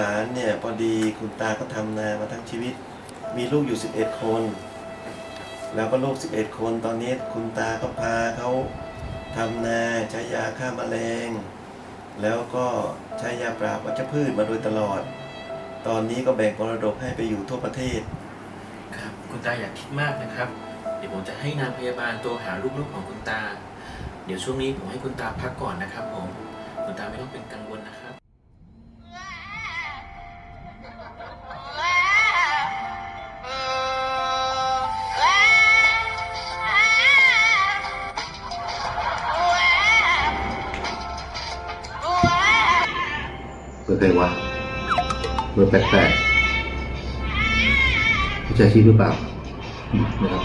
นั้นเนี่ยพอดีคุณตาก็ทำนามาทั้งชีวิต มีลูกอยู่ 11 คน แล้วก็ลูก 11 คนตอนนี้คุณตาก็พาเขาทำนาใช้ยาฆ่าแมลง แล้วก็ใช้ยาปราบวัชพืชมาโดยตลอด ตอนนี้ก็แบ่งมรดกให้ไปอยู่ทั่วประเทศ ครับ คุณตาอย่าคิดมากนะครับ เดี๋ยวผมจะให้นางพยาบาลตัวหาลูกๆของคุณตา เดี๋ยวช่วงนี้ผมให้คุณตาพักก่อนนะครับผม คุณตาไม่ต้องเป็นกังวลนะครับ ใครวะเบอร์แปลกๆผู้ชายชีพหรือเปล่าอืมนะครับ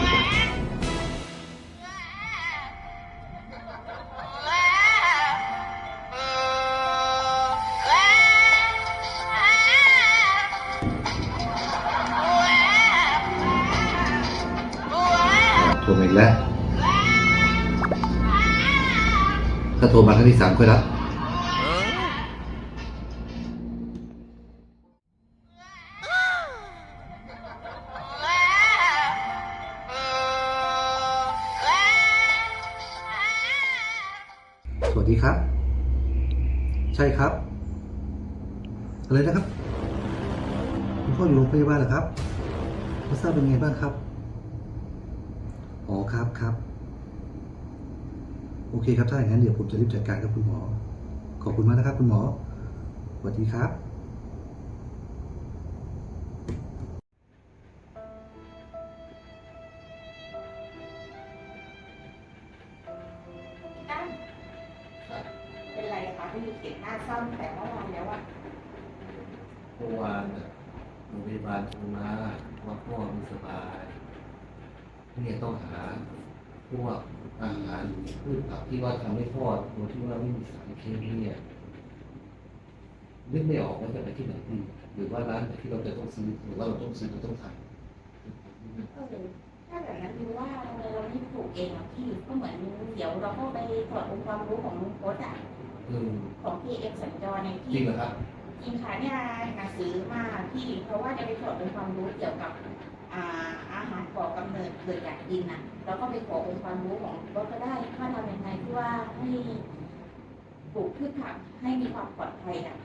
โทรมาอีกแล้วถ้าโทรมาครั้งที่สามค่อยรับ สวัสดีครับ ใช่ครับ อะไรนะครับ คุณพ่ออยู่โรงพยาบาลเหรอครับไม่ทราบเป็นไงบ้างครับ อ๋อครับครับ โอเคครับ ถ้าอย่างนั้นเดี๋ยวผมจะรีบจัดการกับคุณหมอ ขอบคุณมากนะครับ คุณหมอสวัสดีครับ คะที่มีเสียงหน้าเศร้าตั้งแต่เมื่อวานแล้วอะเมื่อวานน่ะโรงพยาบาลโทรมาว่าพ่อไม่สบายเนี่ยต้องหาพวกอาหารพืชผักที่ว่าทำให้พ่อโดยที่ว่าไม่มีสารเคมีเนี่ยนึกไม่ออกว่าจะไปที่ไหนดีหรือว่าร้านไหนที่เราจะต้องซื้อหรือว่าเราต้องซื้อเราต้องทำเออถ้าแบบนั้นดูว่าเราไม่ปลูกเองอะพี่ก็เหมือนเดี๋ยวเราก็ไปถอดองค์ความรู้ของลุงโคตอะอืม ของพี่เอ็กสัญจรในจริพี่งเหรอครับ จริงค่ะเนี่ยหนังสือมาพี่เพราะว่าจะไปถอดองค์ความรู้เกี่ยวกับอ่าอาหารก่อกำเนิดเกิดจากดินน่ะเราก็ไปขอองค์ความรู้ของรถก็ได้ว่าทำยังไงที่ว่าให้ปลูกพืชผักให้มีความปลอดภัยอะ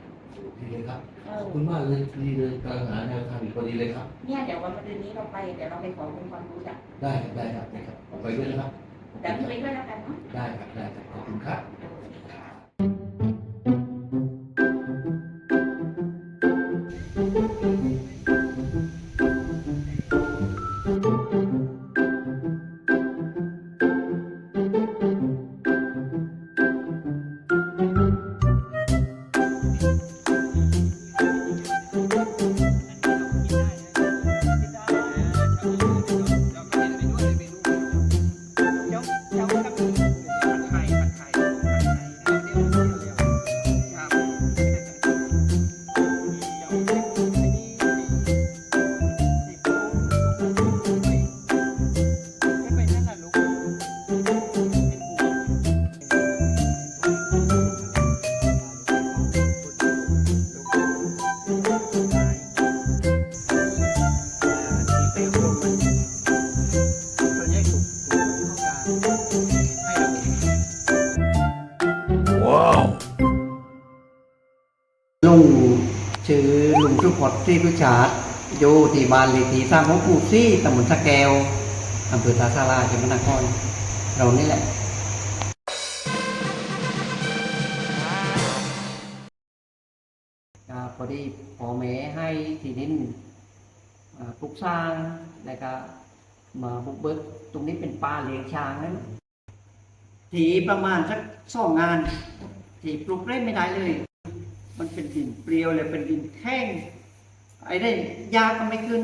ดีเลยครับเอขออบคุณมากเลยดีเลยกำลังหาแนวทางอีกพอดีเลยครับ เนี่ยเดี๋ยววันมะรืนนี้เราไปเดี๋ยวเราไปขอองค์ความรู้จากได้ครับได้ครับได้ครับผมไปด้วยนะครับเดี๋ยวพี่ไปด้วยแล้วกันเนาะได้ครับได้ครับขอบคุณครับลุ ชื่อลุงทุกพดที่ผู้ชาติอยู่ที่บ้านเลขที่สามของปู่ซี่ตำบลสะแกวอำเภอท่าสาราจังหวัดนครเรานี่แหละก็พอดีพ่อแม่ให้ที่ดินปลูกสร้างแล้วก็มาบุกเบิกตรงนี้เป็นป่าเลี้ยงช้างนั้นทีประมาณสักสองงาน ที่ปลูกได้ไม่ได้เลย มันเป็นดินเปรียวเลยเป็นดินแห้งไอ้ได้ยาก็ไม่ขึ้น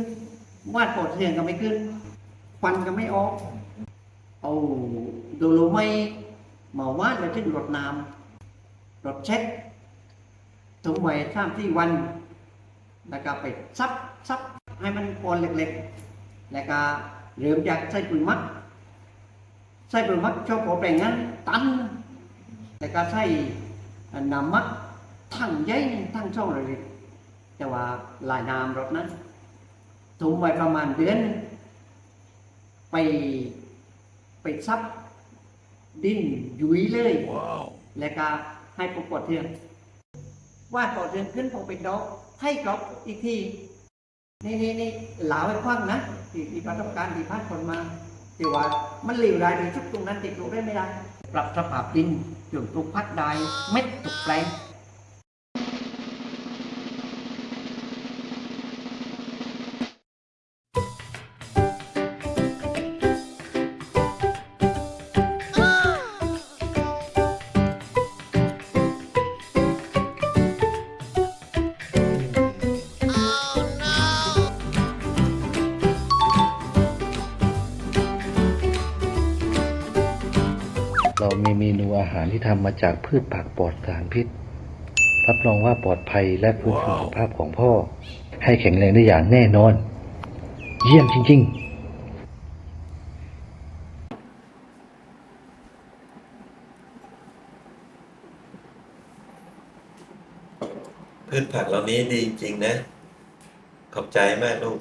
วาดปอดเสียงก็ไม่ขึ้นควันก็ไม่ออก เอาโดโลไม้มาวาดแล้วถึงรดน้ำรดเช็ดถึงไว้สามสี่วัน แล้วก็ไปซับซับให้มันปอนเล็กๆ แล้วก็เริ่มจากใส่ปุ๋ยมักใส่ปุ๋ยมักชอบพอแปลงนั้นตันแล้วก็ใส่น้ำมัก ทั้งใหญ่ทั้งช่องเลยแต่ว่าลายน้ำรถนั้นทุ่มไว้ประมาณเดือนหนึ่งไปไปซับดินยุยเลยแล้วก็ให้ปรากฏเทือนวาดต่อเทือนขึ้นพอเป็นดอกให้กรอบอีกทีนี่นี่นี่หลาไว้คว้างนะที่ที่ประสบการณ์ที่ผ่านคนมาที่ว่ามันเหลวได้โดยทุกตรงนั้นติดลูกได้ไม่ได้ ปรับสภาพดินจนปลูกพักได้เม็ดถูกแปลง อาหารที่ทำมาจากพืชผักปลอดสารพิษ รับรองว่าปลอดภัยและฟื้นฟูสุขภาพของพ่อ ให้แข็งแรงได้อย่างแน่นอน เยี่ยมจริง ๆพืชผักเหล่านี้ดีจริงๆนะ ขอบใจมากลูก